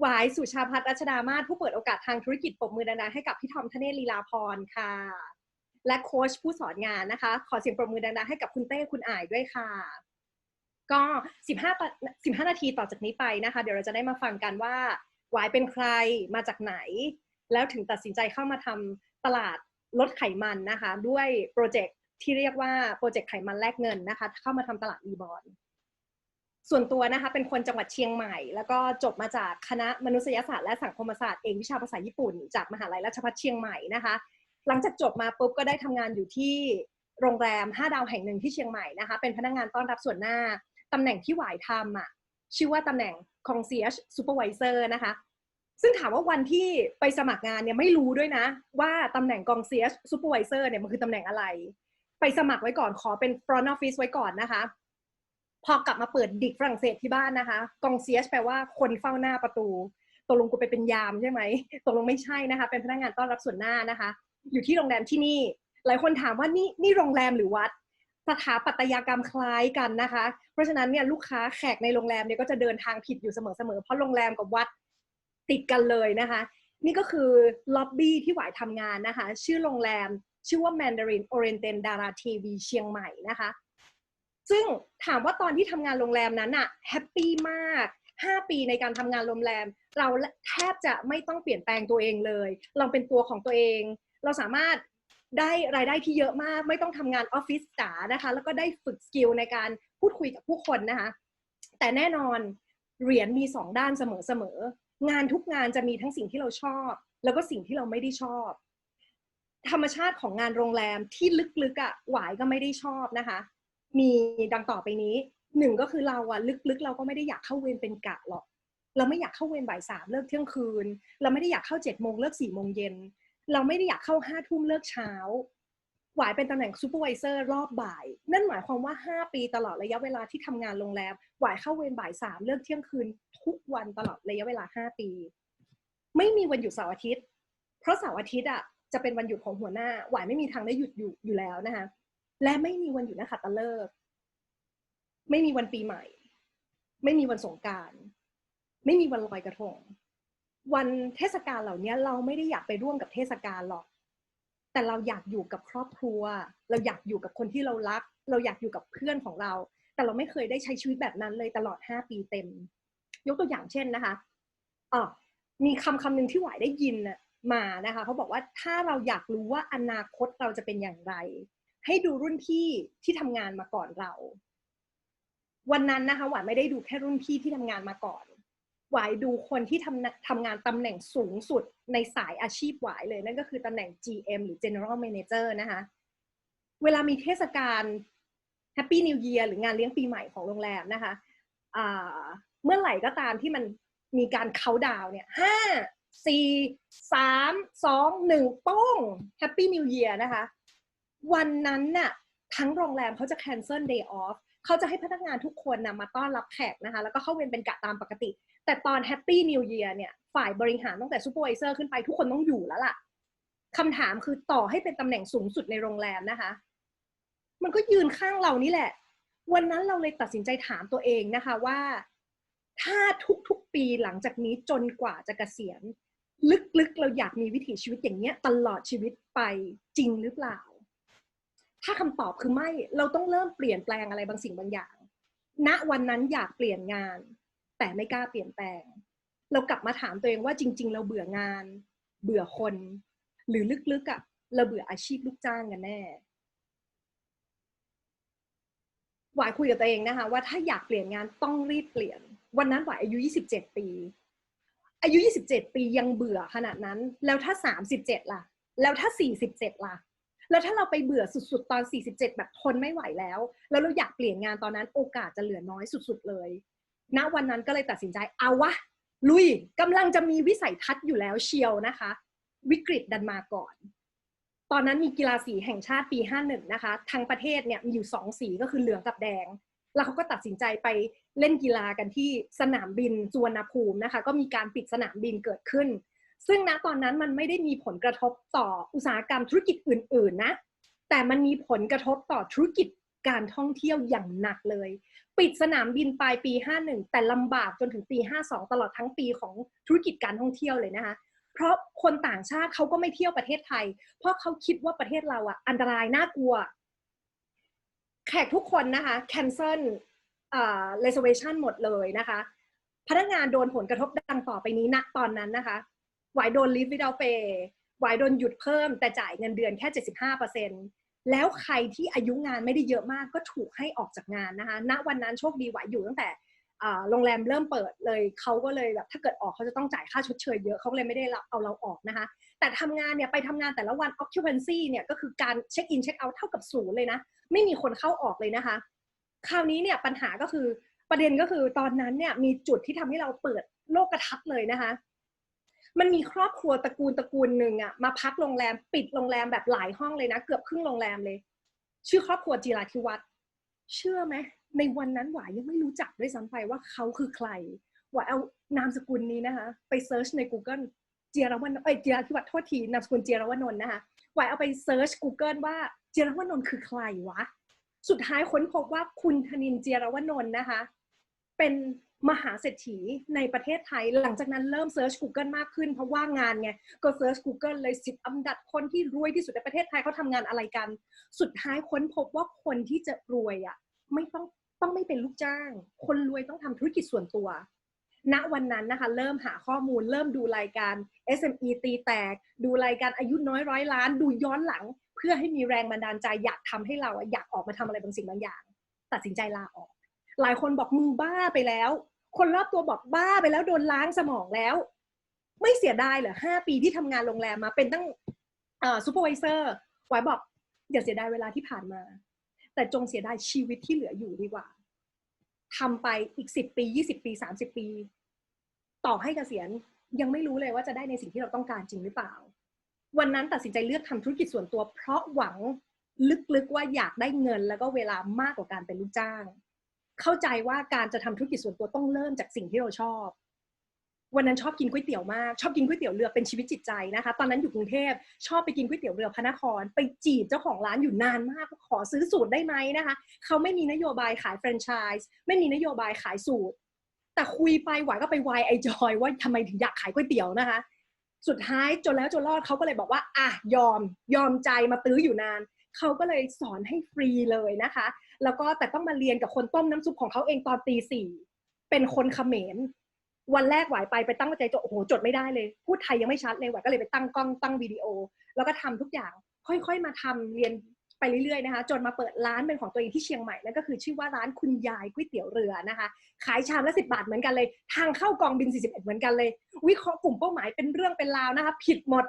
หวายสุชาพัฒน์รัชดามาศผู้เปิดโอกาสทางธุรกิจปรบมือดังๆให้กับพี่ทอมทเนศลีลาพรค่ะ และโค้ชผู้สอนงานนะคะ ขอเสียงปรบมือดังๆให้กับคุณเต้คุณอ่ายด้วยค่ะ ก็ 15 15 นาทีต่อจากนี้ไปนะคะ เดี๋ยวเราจะได้มาฟังกันว่าวายเป็นใครมาจากไหน แล้วถึงตัดสินใจเข้ามาทำตลาดลดไขมันนะคะ ด้วยโปรเจกต์ที่เรียกว่าโปรเจกต์ไขมันแลกเงินนะคะ เข้ามาทำตลาดอีบอล ส่วนตัวนะคะเป็นคนจังหวัดเชียงใหม่ แล้วก็จบมาจากคณะมนุษยศาสตร์และสังคมศาสตร์เอกวิชาภาษาญี่ปุ่น จากมหาลัยราชภัฏเชียงใหม่นะคะ หลังจากจบมาปุ๊บก็ได้ทำงานอยู่ที่โรงแรม 5 ดาวแห่งหนึ่งที่เชียงใหม่นะคะ เป็นพนักงานต้อนรับส่วนหน้าตำแหน่งที่หวายทำอะชื่อว่าตำแหน่ง concierge supervisor นะคะ ซึ่งถามว่าวันที่ไปสมัครงานเนี่ยไม่รู้ด้วยนะ ว่าตำแหน่ง concierge supervisor เนี่ยมันคือตำแหน่งอะไร ไปสมัครไว้ก่อนขอเป็น front office ไว้ก่อนนะคะ พอกลับมาเปิดดิกฝรั่งเศสที่บ้านนะคะ concierge แปลว่าคนเฝ้าหน้าประตูตกลงกูไปเป็นยามใช่ไหมตกลงไม่ใช่นะคะ เป็นพนักงานต้อนรับส่วนหน้านะคะ อยู่ที่โรงแรมที่นี่ หลายคนถามว่านี่นี่โรงแรมหรือวัดสถาปัตยกรรมคล้ายกันนะคะ เพราะฉะนั้นเนี่ยลูกค้าแขกในโรงแรมเนี่ยก็จะเดินทางผิดอยู่เสมอๆเพราะโรงแรมกับวัดติดกันเลยนะคะ นี่ก็คือล็อบบี้ที่หวายทำงานนะคะ ชื่อโรงแรมชื่อว่า Mandarin Oriental Dara TV เชียงใหม่นะคะ ซึ่งถามว่าตอนที่ทำงานโรงแรมนั้นอะแฮปปี้มาก 5 ปีในการทำงานโรงแรม เราแทบจะไม่ต้องเปลี่ยนแปลงตัวเองเลย เราเป็นตัวของตัวเอง เราสามารถได้รายได้ที่เยอะมาก ไม่ต้องทำงานออฟฟิศจ๋านะคะ แล้วก็ได้ฝึกสกิลในการพูดคุยกับผู้คนนะคะ แต่แน่นอนเหรียญมีสองด้านเสมอๆงานทุกงานจะมีทั้งสิ่งที่เราชอบ แล้วก็สิ่งที่เราไม่ได้ชอบ ธรรมชาติของงานโรงแรมที่ลึกๆอะ่ะหวายก็ไม่ได้ชอบนะคะ มีดังต่อไปนี้หนึ่งก็คือเราอะลึกๆ เราก็ไม่ได้อยากเข้าเวรเป็นกะหรอก เราไม่อยากเข้าเวรบ่ายสามเลิกเที่ยงคืน เราไม่ได้อยากเข้าเจ็ดโมงเลิกสี่โมงเย็น เราไม่ได้อยากเข้าห้าทุ่มเลิกเช้า หวายเป็นตำแหน่งซูเปอร์วิเซอร์รอบบ่าย นั่นหมายความว่า 5 ปีตลอดระยะเวลาที่ทำงานโรงแรม หวายเข้าเวรบ่ายสามเลิกเที่ยงคืน ทุกวันตลอดระยะเวลา 5 ปี ไม่มีวันหยุดเสาร์อาทิตย์ เพราะเสาร์อาทิตย์อะจะเป็นวันหยุดของหัวหน้า หวายไม่มีทางได้หยุดอยู่อยู่แล้วนะคะ และไม่มีวันหยุดนะคะตะเลิก ไม่มีวันปีใหม่ ไม่มีวันสงการไม่มีวันลอยกระทง วันเทศกาลเหล่านี้เราไม่ได้อยากไปร่วมกับเทศกาลหรอก แต่เราอยากอยู่กับครอบครัว เราอยากอยู่กับคนที่เรารัก เราอยากอยู่กับเพื่อนของเรา แต่เราไม่เคยได้ใช้ชีวิตแบบนั้นเลยตลอด 5 ปีเต็ม ยกตัวอย่างเช่นนะคะอ๋อมีคำคำหนึ่งที่หวายได้ยินมานะคะเขาบอกว่าถ้าเราอยากรู้ว่าอนาคตเราจะเป็นอย่างไร ให้ดูรุ่นพี่ที่ทำงานมาก่อนเรา วันนั้นนะคะหวายไม่ได้ดูแค่รุ่นพี่ที่ทำงานมาก่อน หวายดูคนที่ทำทำงานตำแหน่งสูงสุดในสายอาชีพหวายเลย นั่นก็คือตำแหน่ง GM หรือ General Manager นะคะ เวลามีเทศกาล Happy New Year หรืองานเลี้ยงปีใหม่ของโรงแรมนะคะเมื่อไหร่ก็ตามที่มันมีการเขาดาวเนี่ยห้าสี่สามสองหนึ่งป้อง Happy New Year นะคะ วันนั้นน่ะทั้งโรงแรมเขาจะ cancel day off เขาจะให้พนักงานทุกคนนะมาต้อนรับแขกนะคะ แล้วก็เข้าเวรเป็นกะตามปกติ แต่ตอน Happy New Year เนี่ย ฝ่ายบริหารตั้งแต่ซูเปอร์วิเซอร์ขึ้นไปทุกคนต้องอยู่แล้วล่ะคำถามคือต่อให้เป็นตำแหน่งสูงสุดในโรงแรมนะคะ มันก็ยืนข้างเรานี่แหละ วันนั้นเราเลยตัดสินใจถามตัวเองนะคะว่า ถ้าทุกๆปีหลังจากนี้จนกว่าจะเกษียณ ลึกๆเราอยากมีวิถีชีวิตอย่างเนี้ยตลอดชีวิตไปจริงหรือเปล่า ถ้าคำตอบคือไม่เราต้องเริ่มเปลี่ยนแปลงอะไรบางสิ่งบางอย่าง ณวันนั้นอยากเปลี่ยนงาน แต่ไม่กล้าเปลี่ยนแปลง เรากลับมาถามตัวเองว่าจริง ๆ เราเบื่องาน เบื่อคน หรือลึกๆอะ่ะเราเบื่ออาชีพลูกจ้างกันแน่หวายคุยกับตัวเองนะคะว่าถ้าอยากเปลี่ยนงานต้องรีบเปลี่ยน วันนั้นหวายอายุ 27 ปี อายุ 27 ปียังเบื่อขนาดนั้น แล้วถ้า 37 ล่ะ แล้วถ้า 47 ล่ะ แล้วถ้าเราไปเบื่อสุดๆ ตอน 47 แบบทนไม่ไหวแล้ว แล้วเราอยากเปลี่ยนงานตอนนั้นโอกาสจะเหลือน้อยสุดๆ เลยณวันนั้นก็เลยตัดสินใจเอาวะ ลุยกำลังจะมีวิสัยทัศน์อยู่แล้วเชียวนะคะ วิกฤตดันมาก่อน ตอนนั้นมีกีฬาสีแห่งชาติปี 51 นะคะ ทางประเทศเนี่ยมีอยู่ 2 สีก็คือเหลืองกับแดง แล้วเขาก็ตัดสินใจไปเล่นกีฬากันที่สนามบินสุวรรณภูมินะคะ ก็มีการปิดสนามบินเกิดขึ้น ซึ่งณตอนนั้นมันไม่ได้มีผลกระทบต่ออุตสาหกรรมธุรกิจอื่น ๆ นะ แต่มันมีผลกระทบต่อธุรกิจการท่องเที่ยวอย่างหนักเลย ปิดสนามบินปลายปี 51 แต่ลำบากจนถึงปี 52 ตลอดทั้งปีของธุรกิจการท่องเที่ยวเลยนะคะ เพราะคนต่างชาติเขาก็ไม่เที่ยวประเทศไทย เพราะเขาคิดว่าประเทศเราอะอันตรายน่ากลัว แขกทุกคนนะคะ cancel อ่า reservation หมดเลยนะคะ พนักงานโดนผลกระทบดังต่อไปนี้ณตอนนั้นนะคะ วายโดน leave without pay หวายโดนหยุดเพิ่มแต่จ่ายเงินเดือนแค่ 75%แล้วใครที่อายุงานไม่ได้เยอะมากก็ถูกให้ออกจากงานนะคะ ณวันนั้นโชคดีหวายอยู่ตั้งแต่โรงแรมเริ่มเปิดเลยเขาก็เลยแบบถ้าเกิดออกเขาจะต้องจ่ายค่าชดเชยเยอะเขาเลยไม่ได้รับเอาเราออกนะคะ แต่ทำงานเนี่ยไปทำงานแต่ละวัน occupancy เนี่ยก็คือการเช็คอินเช็คเอาท์เท่ากับศูนย์เลยนะ ไม่มีคนเข้าออกเลยนะคะ คราวนี้เนี่ยปัญหาก็คือประเด็นก็คือตอนนั้นเนี่ยมีจุดที่ทำให้เราเปิดโลกกระทัดเลยนะคะ มันมีครอบครัวตระกูลตระกูลหนึ่งอะมาพักโรงแรมปิดโรงแรมแบบหลายห้องเลยนะ เกือบครึ่งโรงแรมเลย ชื่อครอบครัวจีราธิวัฒน์เชื่อไหมในวันนั้นหวายยังไม่รู้จักด้วยซ้ำไปว่าเขาคือใครหวายเอานามสกุลนี้นะคะ ไปเซิร์ชใน Google เจียรวันเอ้ยเจียราธิวัฒน์โทษทีนามสกุลเจียรวนนท์นะคะหวายเอาไปเซิร์ช Google ว่าเจียรวนนท์คือใครวะ สุดท้ายค้นพบว่าคุณธนินเจียรวนนท์นะคะ เป็น มหาเศรษฐีในประเทศไทย หลังจากนั้นเริ่มเซิร์ช Google มากขึ้น เพราะว่างานไง ก็เซิร์ช Google เลยสิบอันดับคนที่รวยที่สุดในประเทศไทยเขาทำงานอะไรกัน สุดท้ายค้นพบว่าคนที่จะรวยอะไม่ต้องต้องไม่เป็นลูกจ้าง คนรวยต้องทำธุรกิจส่วนตัวณวันนั้นนะคะ เริ่มหาข้อมูลเริ่มดูรายการ SME ตีแตก ดูรายการอายุน้อยร้อยล้าน ดูย้อนหลัง เพื่อให้มีแรงบันดาลใจอยากทำให้เราอยากออกมาทำอะไรบางสิ่งบางอย่าง ตัดสินใจลาออก หลายคนบอกมึงบ้าไปแล้ว คนรอบตัวบอกบ้าไปแล้วโดนล้างสมองแล้ว ไม่เสียดายเหรอห้าปีที่ทำงานโรงแรมมาเป็นตั้งอ่อซูเปอร์วิเซอร์ไว้บอก อย่าเสียดายเวลาที่ผ่านมา แต่จงเสียดายชีวิตที่เหลืออยู่ดีกว่าทำไปอีกสิบปียี่สิบปีสามสิบปี ต่อให้เกษียณยังไม่รู้เลยว่าจะได้ในสิ่งที่เราต้องการจริงหรือเปล่า วันนั้นตัดสินใจเลือกทำธุรกิจส่วนตัว เพราะหวังลึกๆว่าอยากได้เงินแล้วก็เวลามากกว่าการเป็นลูกจ้าง เข้าใจว่าการจะทำธุรกิจส่วนตัวต้องเริ่มจากสิ่งที่เราชอบ วันนั้นชอบกินก๋วยเตี๋ยวมากชอบกินก๋วยเตี๋ยวเรือเป็นชีวิตจิตใจนะคะ ตอนนั้นอยู่กรุงเทพชอบไปกินก๋วยเตี๋ยวเรือพระนคร ไปจีบเจ้าของร้านอยู่นานมากขอซื้อสูตรได้ไหมนะคะเขาไม่มีนโยบายขายแฟรนไชส์ไม่มีนโยบายขายสูตร แต่คุยไปหวายก็ไปวายไอจอยว่าทำไมถึงอยากขายก๋วยเตี๋ยวนะคะ สุดท้ายจนแล้วจนรอดเขาก็เลยบอกว่าอะยอมยอมใจมาตื้ออยู่นาน เขาก็เลยสอนให้ฟรีเลยนะคะ แล้วก็แต่ต้องมาเรียนกับคนต้มน้ำซุปของเขาเองตอนตีสี่เป็นคนเขมรวันแรกหวายไปไปตั้งใจจดโอ้โหจดไม่ได้เลย พูดไทยยังไม่ชัดเลยหวายก็เลยไปตั้งกล้องตั้งวิดีโอ แล้วก็ทำทุกอย่างค่อยๆ มาทำเรียนไปเรื่อยๆนะคะ จนมาเปิดร้านเป็นของตัวเองที่เชียงใหม่นั่นก็คือชื่อว่าร้านคุณยายก๋วยเตี๋ยวเรือนะคะ ขายชามละสิบาทเหมือนกันเลย ทางเข้ากองบิน 41 เหมือนกันเลย วิเคราะห์กลุ่มเป้าหมายเป็นเรื่องเป็นราวนะคะ ผิดหมด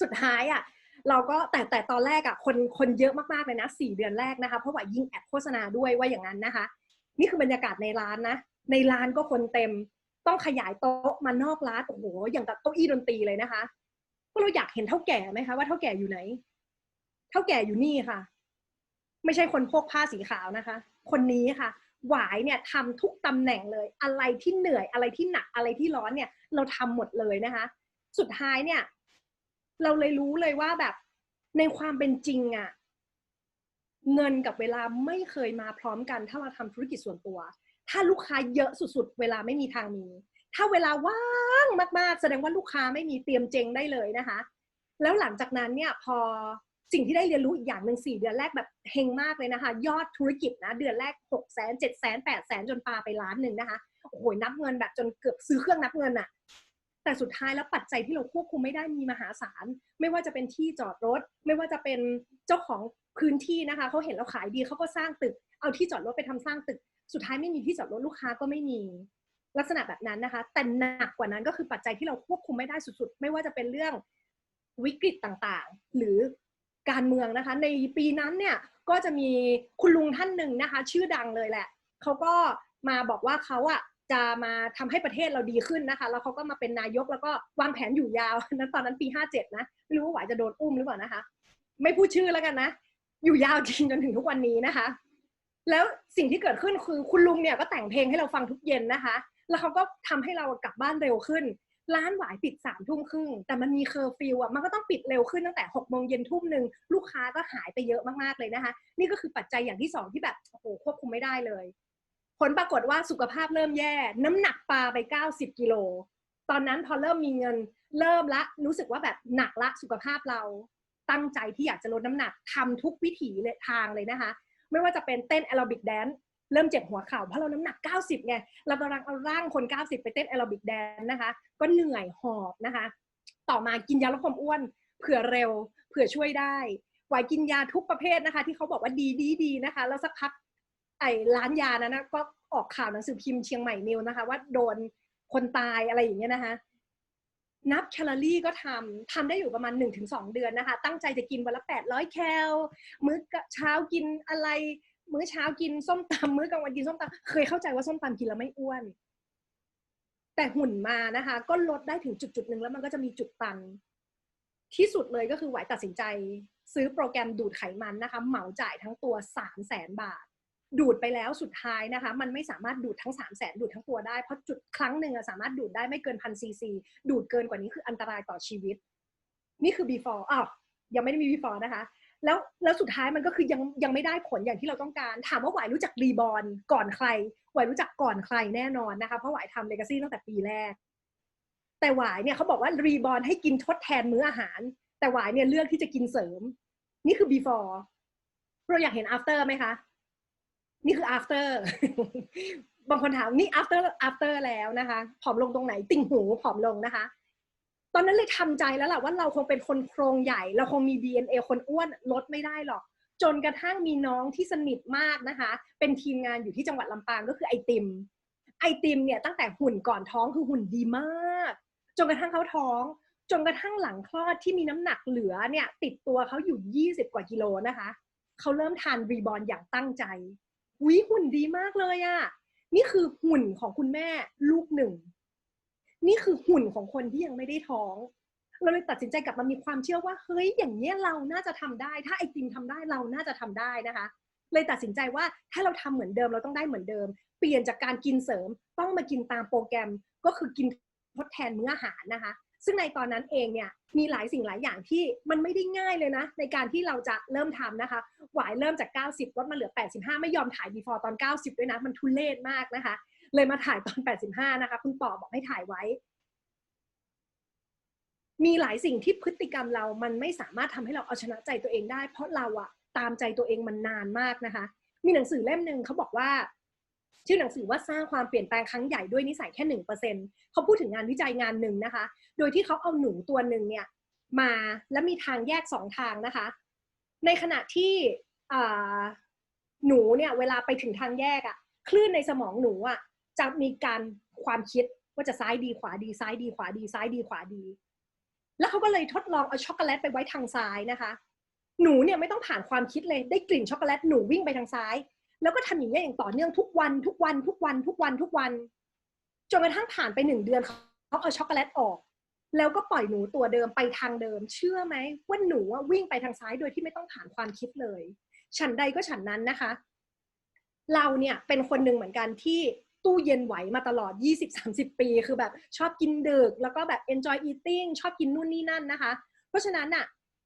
สุดท้ายอะ เราก็แต่แต่ตอนแรกอะคนคนเยอะมากๆเลยนะสี่เดือนแรกนะคะเพราะว่ายิ่งแอดโฆษณาด้วยว่าอย่างนั้นนะคะ นี่คือบรรยากาศในร้านนะ ในร้านก็คนเต็ม ต้องขยายโต๊ะมานอกร้านโอ้โหอย่างกับเก้าอี้ดนตรีเลยนะคะพวกเราอยากเห็นเท่าแก่ไหมคะว่าเท่าแก่อยู่ไหน เท่าแก่อยู่นี่ค่ะ ไม่ใช่คนพกผ้าสีขาวนะคะ คนนี้ค่ะหวายเนี่ยทำทุกตำแหน่งเลย อะไรที่เหนื่อยอะไรที่หนักอะไรที่ร้อนเนี่ย เราทำหมดเลยนะคะ สุดท้ายเนี่ย เราเลยรู้เลยว่าแบบในความเป็นจริงอะเงินกับเวลาไม่เคยมาพร้อมกัน ถ้าเราทำธุรกิจส่วนตัว ถ้าลูกค้าเยอะสุดๆ เวลาไม่มีทางมี ถ้าเวลาว่างมากๆ แสดงว่าลูกค้าไม่มีเตรียมเจงได้เลยนะคะ แล้วหลังจากนั้นเนี่ยพอสิ่งที่ได้เรียนรู้อีกอย่างหนึ่งสี่เดือนแรกแบบเฮงมากเลยนะคะ ยอดธุรกิจนะ เดือนแรกหกแสนเจ็ดแสนแปดแสนจนปาไปล้านหนึ่งนะคะโอ้โหนับเงินแบบจนเกือบซื้อเครื่องนับเงินอะ แต่สุดท้ายแล้วปัจจัยที่เราควบคุมไม่ได้มีมหาศาล ไม่ว่าจะเป็นที่จอดรถ ไม่ว่าจะเป็นเจ้าของพื้นที่นะคะเขาเห็นเราขายดีเขาก็สร้างตึก เอาที่จอดรถไปทำสร้างตึก สุดท้ายไม่มีที่จอดรถลูกค้าก็ไม่มีลักษณะแบบนั้นนะคะ แต่หนักกว่านั้นก็คือปัจจัยที่เราควบคุมไม่ได้สุดๆ ไม่ว่าจะเป็นเรื่องวิกฤตต่างๆ หรือการเมืองนะคะ ในปีนั้นเนี่ยก็จะมีคุณลุงท่านหนึ่งนะคะ ชื่อดังเลยแหละเขาก็มาบอกว่าเขาอะ จะมาทำให้ประเทศเราดีขึ้นนะคะ แล้วเขาก็มาเป็นนายกแล้วก็วางแผนอยู่ยาวนั้นตอนนั้นปีห้าเจ็ดนะ ไม่รู้ว่าหวายจะโดนอุ้มหรือเปล่านะคะ ไม่พูดชื่อแล้วกันนะ อยู่ยาวจริงจนถึงทุกวันนี้นะคะ แล้วสิ่งที่เกิดขึ้นคือคุณลุงเนี่ยก็แต่งเพลงให้เราฟังทุกเย็นนะคะ แล้วเขาก็ทำให้เรากลับบ้านเร็วขึ้น ร้านหวายปิดสามทุ่มครึ่ง แต่มันมีเคอร์ฟิวอะ มันก็ต้องปิดเร็วขึ้นตั้งแต่หกโมงเย็นทุ่มหนึ่งลูกค้าก็หายไปเยอะมากๆเลยนะคะ นี่ก็คือปัจจัยอย่างที่สองที่แบบโอ้โหควบคุมไม่ได้เลย ผลปรากฏว่าสุขภาพเริ่มแย่ น้ำหนักปลาไป 90 กิโล ตอนนั้นพอเริ่มมีเงินเริ่มละรู้สึกว่าแบบหนักละสุขภาพเราตั้งใจที่อยากจะลดน้ำหนักทำทุกวิถีเลยทางเลยนะคะ ไม่ว่าจะเป็นเต้นแอโรบิกแดนซ์เริ่มเจ็บหัวเข่าเพราะเราน้ำหนัก 90ไงเรากำลังเอาร่างคน 90 ไปเต้นแอโรบิกแดนซ์นะคะ ก็เหนื่อยหอบนะคะ ต่อมากินยาลดความอ้วนเผื่อเร็วเผื่อช่วยได้ไหวกินยาทุกประเภทนะคะ ที่เขาบอกว่าดีดีดีนะคะ แล้วสักพัก ไอ้ร้านยานั้นนะก็ออกข่าวหนังสือพิมพ์เชียงใหม่นิวนะคะ ว่าโดนคนตายอะไรอย่างเงี้ยนะคะ นับแคลอรี่ก็ทำทำได้อยู่ประมาณ 1-2 เดือนนะคะ ตั้งใจจะกินวันละ 800 แคล มื้อเช้ากินอะไร มื้อเช้ากินส้มตำมื้อกลางวันกินส้มตำเคยเข้าใจว่าส้มตำกินแล้วไม่อ้วน แต่หุ่นมานะคะ ก็ลดได้ถึงจุดจุดหนึ่งแล้วมันก็จะมีจุดตัน ที่สุดเลยก็คือไหวตัดสินใจ ซื้อโปรแกรมดูดไขมันนะคะ เหมาจ่ายทั้งตัว3 0 0แสนบาท ดูดไปแล้วสุดท้ายนะคะ มันไม่สามารถดูดทั้ง3 0 0แสนดูดทั้งตัวได้เพราะจุดครั้งหนึ่งสามารถดูดได้ไม่เกินพันซีซีดูดเกินกว่านี้คืออันตรายต่อชีวิต นี่คือ before อ้าวยังไม่ได้มี before นะคะ แล้วแล้วสุดท้ายมันก็คือยังยังไม่ได้ผลอย่างที่เราต้องการ ถามว่าหวายรู้จักรีบอลก่อนใครหวายรู้จักก่อนใครแน่นอนนะคะเพราะหวายทำเลกาซี่ตั้งแต่ปีแรก แต่หวายเนี่ยเขาบอกว่ารีบอลให้กินทดแทนมื้ออาหาร แต่หวายเนี่ยเลือกที่จะกินเสริม นี่คือ before เราอยากเห็น after ไหมคะ นี่คือ after บางคนถามนี่ after after แล้วนะคะผอมลงตรงไหนติ่งหูผอมลงนะคะ ตอนนั้นเลยทำใจแล้วแหละว่าเราคงเป็นคนโครงใหญ่ เราคงมี DNA คนอ้วนลดไม่ได้หรอก จนกระทั่งมีน้องที่สนิทมากนะคะ เป็นทีมงานอยู่ที่จังหวัดลำปางก็คือไอติม ไอติมเนี่ยตั้งแต่หุ่นก่อนท้องคือหุ่นดีมาก จนกระทั่งเขาท้องจนกระทั่งหลังคลอดที่มีน้ำหนักเหลือเนี่ย ติดตัวเขาอยู่ 20 กว่ากิโลนะคะ เขาเริ่มทานรีบอลอย่างตั้งใจ วิหุ่นดีมากเลยอะนี่คือหุ่นของคุณแม่ลูกหนึ่ง นี่คือหุ่นของคนที่ยังไม่ได้ท้อง เราเลยตัดสินใจกลับมามีความเชื่อว่า เฮ้ย อย่างเนี้ยเราน่าจะทำได้ ถ้าไอติมทำได้เราน่าจะทำได้นะคะ เลยตัดสินใจว่าถ้าเราทำเหมือนเดิมเราต้องได้เหมือนเดิม เปลี่ยนจากการกินเสริมต้องมากินตามโปรแกรมก็คือกินทดแทนมื้ออาหารนะคะ ซึ่งในตอนนั้นเองเนี่ยมีหลายสิ่งหลายอย่างที่มันไม่ได้ง่ายเลยนะ ในการที่เราจะเริ่มทำนะคะหวายเริ่มจาก 90ลดมาเหลือ 85 ไม่ยอมถ่าย before ตอน 90 ด้วยนะ มันทุเลศมากนะคะ เลยมาถ่ายตอน 85 นะคะ คุณต่อบอกให้ถ่ายไว้ มีหลายสิ่งที่พฤติกรรมเรามันไม่สามารถทำให้เราเอาชนะใจตัวเองได้ เพราะเราอะตามใจตัวเองมันนานมากนะคะ มีหนังสือเล่มหนึ่งเขาบอกว่า ชื่อหนังสือว่าสร้างความเปลี่ยนแปลงครั้งใหญ่ด้วยนิสัยแค่หนึ่งเปอร์เซ็นเขาพูดถึงงานวิจัยงานหนึ่งนะคะ โดยที่เขาเอาหนูตัวหนึ่งเนี่ยมาแล้วมีทางแยกสองทางนะคะ ในขณะที่หนูเนี่ยเวลาไปถึงทางแยกอะคลื่นในสมองหนูอะจะมีการความคิดว่าจะซ้ายดีขวาดีซ้ายดีขวาดีซ้ายดีขวาดี แล้วเขาก็เลยทดลองเอาช็อกโกแลตไปไว้ทางซ้ายนะคะ หนูเนี่ยไม่ต้องผ่านความคิดเลยได้กลิ่นช็อกโกแลตหนูวิ่งไปทางซ้าย แล้วก็ทำอย่างนี้อย่างต่อเนื่องทุกวันทุกวันทุกวันทุกวันทุกวัน จนกระทั่งผ่านไปหนึ่งเดือนเขาเอาช็อกโกแลตออก แล้วก็ปล่อยหนูตัวเดิมไปทางเดิม เชื่อไหมว่าหนูวิ่งไปทางซ้ายโดยที่ไม่ต้องผ่านความคิดเลย ฉันใดก็ฉันนั้นนะคะ เราเนี่ยเป็นคนหนึ่งเหมือนกันที่ตู้เย็นไหวมาตลอด 20-30 ปี คือแบบชอบกินดึก แล้วก็แบบ enjoy eating ชอบกินนู่นนี่นั่นนะคะ เพราะฉะนั้นอะ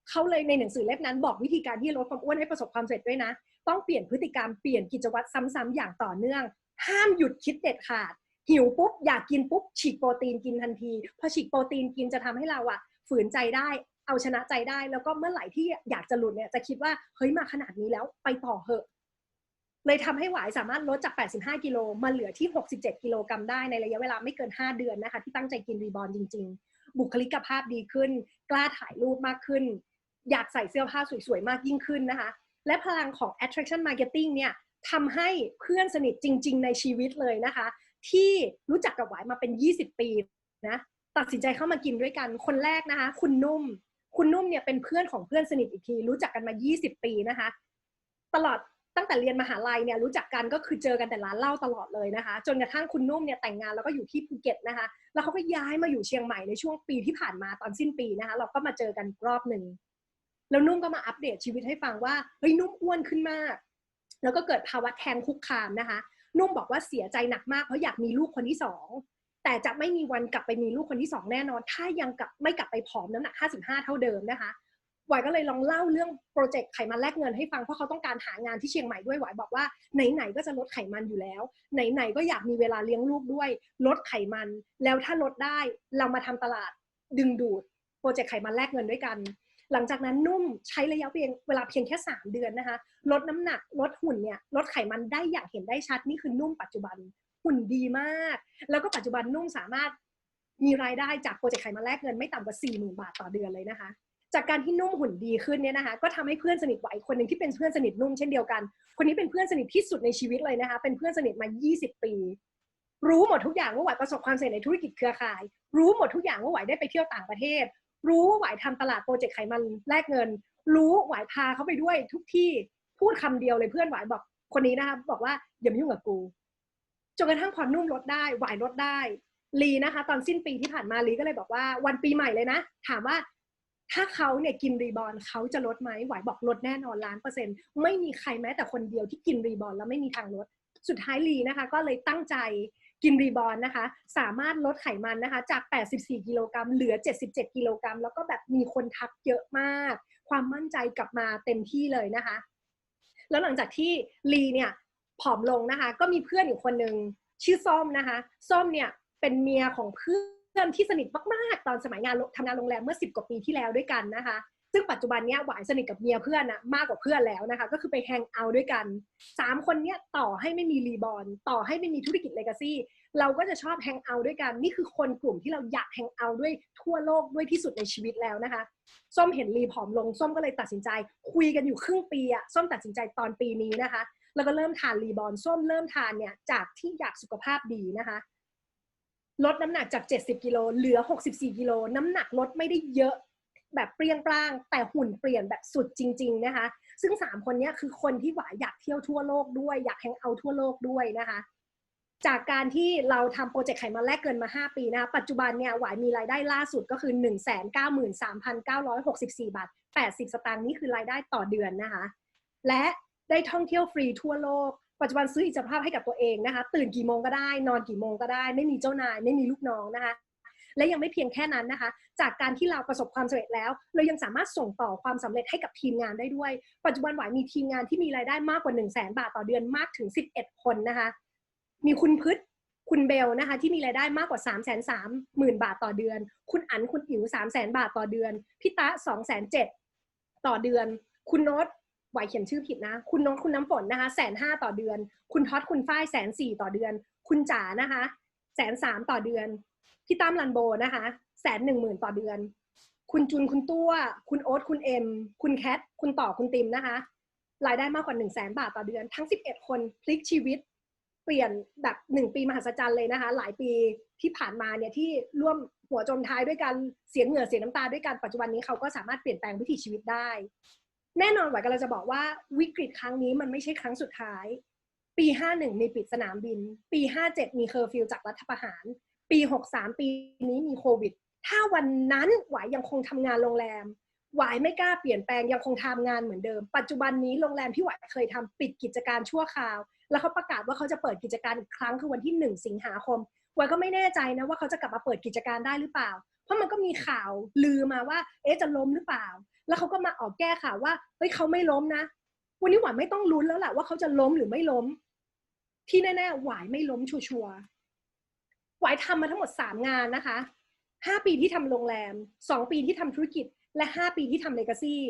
เขาเลยในหนังสือเล่มนั้นบอกวิธีการที่ลดความอ้วนให้ประสบความสำเร็จด้วยนะ ต้องเปลี่ยนพฤติกรรมเปลี่ยนกิจวัตรซ้ำๆอย่างต่อเนื่อง ห้ามหยุดคิดเด็ดขาด หิวปุ๊บอยากกินปุ๊บฉีกโปรตีนกินทันที พอฉีกโปรตีนกินจะทำให้เราอะฝืนใจได้เอาชนะใจได้แล้วก็เมื่อไหร่ที่อยากจะหลุดเนี่ยจะคิดว่าเฮ้ยมาขนาดนี้แล้วไปต่อเหอะ เลยทำให้หวายสามารถลดจาก 85 กิโลมาเหลือที่ 67 กิโลกรัมได้ในระยะเวลาไม่เกิน 5 เดือนนะคะ ที่ตั้งใจกินรีบอลจริง ๆ บุคลิกภาพดีขึ้น กล้าถ่ายรูปมากขึ้น อยากใส่เสื้อผ้าสวยๆ มากยิ่งขึ้นนะคะ และพลังของ attraction marketing เนี่ยทำให้เพื่อนสนิทจริง ๆ ในชีวิตเลยนะคะ ที่รู้จักกับหวายมาเป็น 20 ปีนะตัดสินใจเข้ามากินด้วยกันคนแรกนะคะ คุณนุ่ม คุณนุ่มเนี่ยเป็นเพื่อนของเพื่อนสนิทอีกที รู้จักกันมา 20 ปีนะคะ ตลอดตั้งแต่เรียนมหาลัยเนี่ยรู้จักกันก็คือเจอกันแต่ร้านเหล้าตลอดเลยนะคะ จนกระทั่งคุณนุ่มเนี่ยแต่งงานแล้วก็อยู่ที่ภูเก็ตนะคะ แล้วเขาก็ย้ายมาอยู่เชียงใหม่ในช่วงปีที่ผ่านมาตอนสิ้นปีนะคะ เราก็มาเจอกันรอบหนึ่ง แล้วนุ่มก็มาอัปเดตชีวิตให้ฟังว่าเฮ้ยนุ่มอ้วนขึ้นมาก แล้วก็เกิดภาวะแทงคุกคามนะคะ นุ่มบอกว่าเสียใจหนักมากเพราะอยากมีลูกคนที่สองแต่จะไม่มีวันกลับไปมีลูกคนที่สองแน่นอน ถ้ายังกลับไม่กลับไปผอมน้ำหนัก 55 เท่าเดิมนะคะหวายก็เลยลองเล่าเรื่องโปรเจกต์ไขมันแลกเงินให้ฟังเพราะเขาต้องการหางานที่เชียงใหม่ด้วยหวายบอกว่าไหนๆก็จะลดไขมันอยู่แล้ว ไหนๆก็อยากมีเวลาเลี้ยงลูกด้วย ลดไขมัน แล้วถ้าลดได้เรามาทำตลาดดึงดูดโปรเจกต์ไขมันแลกเงินด้วยกัน หลังจากนั้นนุ่มใช้ระยะเพียงเวลาเพียงแค่ 3 เดือนนะคะ ลดน้ำหนักลดหุ่นเนี่ยลดไขมันได้อย่างเห็นได้ชัดนี่คือนุ่มปัจจุบันหุ่นดีมาก แล้วก็ปัจจุบันนุ่มสามารถมีรายได้จากโปรเจกต์ไขมันแลกเงินไม่ต่ำกว่า 4 0,000 บาทต่อเดือนเลยนะคะ จากการที่นุ่มหุ่นดีขึ้นเนี่ยนะคะ ก็ทำให้เพื่อนสนิทไหวคนหนึ่งที่เป็นเพื่อนสนิทนุ่มเช่นเดียวกัน คนนี้เป็นเพื่อนสนิทที่สุดในชีวิตเลยนะคะ เป็นเพื่อนสนิทมา 20 ปี รู้หมดทุกอย่างว่าไหวประสบความสำเร็จในธุรกิจเครือข่าย รู้หมดทุกอย่างว่าไหวได้ไปเที่ยวต่างประเทศ รู้ว่าไหวทำตลาดโปรเจกต์ไขมันแลกเงิน รู้ไหวพาเขาไปด้วยทุกที่พูดคำเดียวเลยเพื่อนไหวบอกคนนี้นะคะบอกว่าอย่ามายุ่งกับกูจนกระทั่งพอนุ่มลดได้ไหวลดได้ลีนะคะ ตอนสิ้นปีที่ผ่านมาลีก็เลยบอกว่าวันปีใหม่เลยนะ ถามว่าถ้าเขาเนี่ยกินรีบอลเขาจะลดไหมไหวบอกลดแน่นอนล้านเปอร์เซ็นต์ไม่มีใครแม้แต่คนเดียวที่กินรีบอลแล้วไม่มีทางลด สุดท้ายลีนะคะ ก็เลยตั้งใจ กินรีบอลนะคะ สามารถลดไขมันนะคะ จาก 84 กิโลกรัมเหลือ 77 กิโลกรัม แล้วก็แบบมีคนทักเยอะมาก ความมั่นใจกลับมาเต็มที่เลยนะคะ แล้วหลังจากที่ลีเนี่ยผอมลงนะคะ ก็มีเพื่อนอยู่คนหนึ่งชื่อส้มนะคะ ส้มเนี่ยเป็นเมียของเพื่อนที่สนิทมากๆ ตอนสมัยงานทำงานโรงแรมเมื่อ 10 กว่าปีที่แล้วด้วยกันนะคะ ซึ่งปัจจุบันเนี้ยหวายสนิทกับเมียเพื่อนนะมากกว่าเพื่อนแล้วนะคะ ก็คือไปแฮงเอาด้วยกันสามคนเนี้ยต่อให้ไม่มีรีบอลต่อให้ไม่มีธุรกิจเลกาซี่เราก็จะชอบแฮงเอาด้วยกัน นี่คือคนกลุ่มที่เราอยากแฮงเอาด้วยทั่วโลกด้วยที่สุดในชีวิตแล้วนะคะ ส้มเห็นรีผอมลง ส้มก็เลยตัดสินใจ คุยกันอยู่ครึ่งปีอะส้มตัดสินใจตอนปีนี้นะคะ แล้วก็เริ่มทานรีบอลส้มเริ่มทานเนี่ยจากที่อยากสุขภาพดีนะคะลดน้ำหนักจาก 70 กิโลเหลือ 64 กิโล น้ำหนักลดไม่ได้เยอะ แบบเปรี้ยงปร้าง แต่หุ่นเปลี่ยนแบบสุดจริง ๆ นะคะ ซึ่ง 3 คนนี้คือคนที่หวายอยากเที่ยวทั่วโลกด้วย อยากแฮงเอาทั่วโลกด้วยนะคะ จากการที่เราทำโปรเจกต์ไขมันแลกเกินมา 5 ปีนะคะ ปัจจุบันเนี่ยหวายมีรายได้ล่าสุดก็คือ 193,964 บาท 80 สตางค์นี่คือรายได้ต่อเดือนนะคะ และได้ท่องเที่ยวฟรีทั่วโลกปัจจุบันซื้ออิสรภาพให้กับตัวเองนะคะ ตื่นกี่โมงก็ได้ นอนกี่โมงก็ได้ ไม่มีเจ้านาย ไม่มีลูกน้องนะคะ และยังไม่เพียงแค่นั้นนะคะ จากการที่เราประสบความสำเร็จแล้ว เรายังสามารถส่งต่อความสำเร็จให้กับทีมงานได้ด้วย ปัจจุบันหวายมีทีมงานที่มีรายได้มากกว่า 1 0 0 0 0แบาทต่อเดือนมากถึง 11 คนนะคะ มีคุณพืชคุณเบลนะคะที่มีรายได้มากกว่า 3 3 0 0 0 0 บาทต่อเดือน คุณอันคุณอิ๋ว3 0 0 0 0 0 บาทต่อเดือนพี่ตะ2 0 0 0 0ต่อเดือน คุณโน้ตไหวเขียนชื่อผิดนะ คุณโน้ตคุณน้ำฝนนะคะแสนห้าต่อเดือน คุณท็อตคุณฝ้ายแสนสี่ต่อเดือน คุณจ๋านะคะแสนสามต่อเดือน พี่ตั้มลันโบนะคะแสนหนึ่งหมื่นต่อเดือน คุณจุนคุณตัว คุณโอ๊ตคุณเอ็ม คุณแคท คุณต่อคุณติมนะคะ รายได้มากกว่า1 0 0 0 0แสนบาทต่อเดือน ทั้ง11คนพลิกชีวิต เปลี่ยนแบบหนึ่งปีมหัศจรรย์เลยนะคะ หลายปีที่ผ่านมาเนี่ยที่ร่วมหัวจมท้ายด้วยกันเสียเหงื่อเสียน้ำตาด้วยกันปัจจุบันนี้เขาก็สามารถเปลี่ยนแปลงวิถีชีวิตได้ แน่นอนหวายกำลังจะบอกว่าวิกฤตครั้งนี้มันไม่ใช่ครั้งสุดท้าย ปี 51 มีปิดสนามบิน ปี 57 มีเคอร์ฟิวจากรัฐประหาร ปี 63 ปีนี้มีโควิด ถ้าวันนั้นหวายยังคงทำงานโรงแรมหวายไม่กล้าเปลี่ยนแปลงยังคงทำงานเหมือนเดิม ปัจจุบันนี้โรงแรมที่หวายเคยทำปิดกิจการชั่วคราว แล้วเขาประกาศว่าเขาจะเปิดกิจการอีกครั้งคือวันที่ 1 สิงหาคมหวายก็ไม่แน่ใจนะว่าเขาจะกลับมาเปิดกิจการได้หรือเปล่า เพราะมันก็มีข่าวลือมาว่า เอ๊ะจะล้มหรือเปล่า แล้วเขาก็มาออกแก้ข่าวว่าเฮ้ยเขาไม่ล้มนะ วันนี้หวายไม่ต้องลุ้นแล้วแหละว่าเขาจะล้มหรือไม่ล้ม ที่แน่ๆหวายไม่ล้มชัวร์ หวายทำมาทั้งหมดสามงานนะคะห้าปีที่ทำโรงแรมสองปีที่ทำธุรกิจ และห้าปีที่ทำเลกาซี่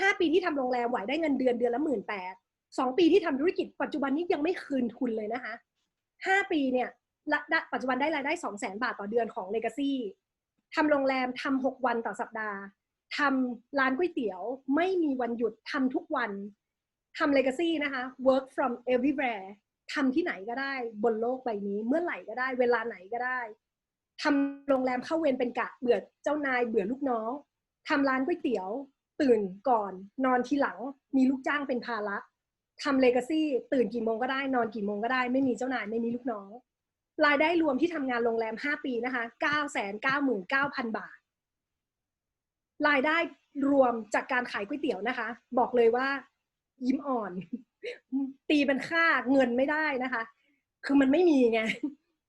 ห้าปีที่ทำโรงแรมหวายได้เงินเดือนเดือนละหมื่นแปดสองปีที่ทำธุรกิจปัจจุบันนี้ยังไม่คืนทุนเลยนะคะห้าปีเนี่ยปัจจุบันได้รายได้สองแสนบาทต่อเดือนของเลกาซี่ทำโรงแรมทำหกวันต่อสัปดาห์ทำร้านก๋วยเตี๋ยวไม่มีวันหยุดทำทุกวันทำเลกาซี่นะคะ work from everywhere ทำที่ไหนก็ได้บนโลกใบนี้ เมื่อไหร่ก็ได้ เวลาไหนก็ได้ทำโรงแรมเข้าเวรเป็นกะเบื่อเจ้านายเบื่อลูกน้องทำร้านก๋วยเตี๋ยว ตื่นก่อน นอนทีหลัง มีลูกจ้างเป็นภาระทำเลกาซี่ตื่นกี่โมงก็ได้ นอนกี่โมงก็ได้ ไม่มีเจ้านายไม่มีลูกน้อง รายได้รวมที่ทำงานโรงแรม 5 ปีนะคะ 999,000 บาท รายได้รวมจากการขายก๋วยเตี๋ยวนะคะ บอกเลยว่า ยิ้มอ่อน ตีเป็นค่าเงินไม่ได้นะคะ คือมันไม่มีไง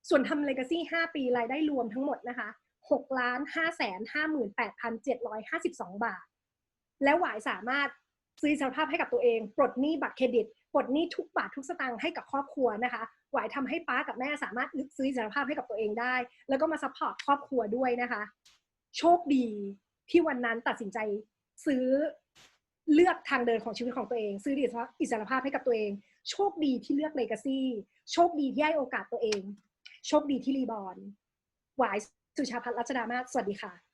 ส่วนทำ Legacy 5ปีรายได้รวมทั้งหมดนะคะ6ล้าน5แสน58,752 บาท แล้วหวายสามารถซื้ออิสภาพให้กับตัวเอง ปลดหนี้บัตรเครดิต ปลดหนี้ทุกบาททุกสตางค์ให้กับครอบครัวนะคะ หวายทำให้ป้ากับแม่สามารถซื้ออิสภาพให้กับตัวเองได้ แล้วก็มาซัพพอร์ตครอบครัวด้วยนะคะ โชคดีที่วันนั้นตัดสินใจซื้อ เลือกทางเดินของชีวิตของตัวเอง ซื้ออิสรภาพให้กับตัวเอง โชคดีที่เลือกเลกาซี่โชคดีที่ให้โอกาสตัวเอง โชคดีที่รีบอนไวายสุชาพัฒน์รัชดามาศสวัสดีค่ะ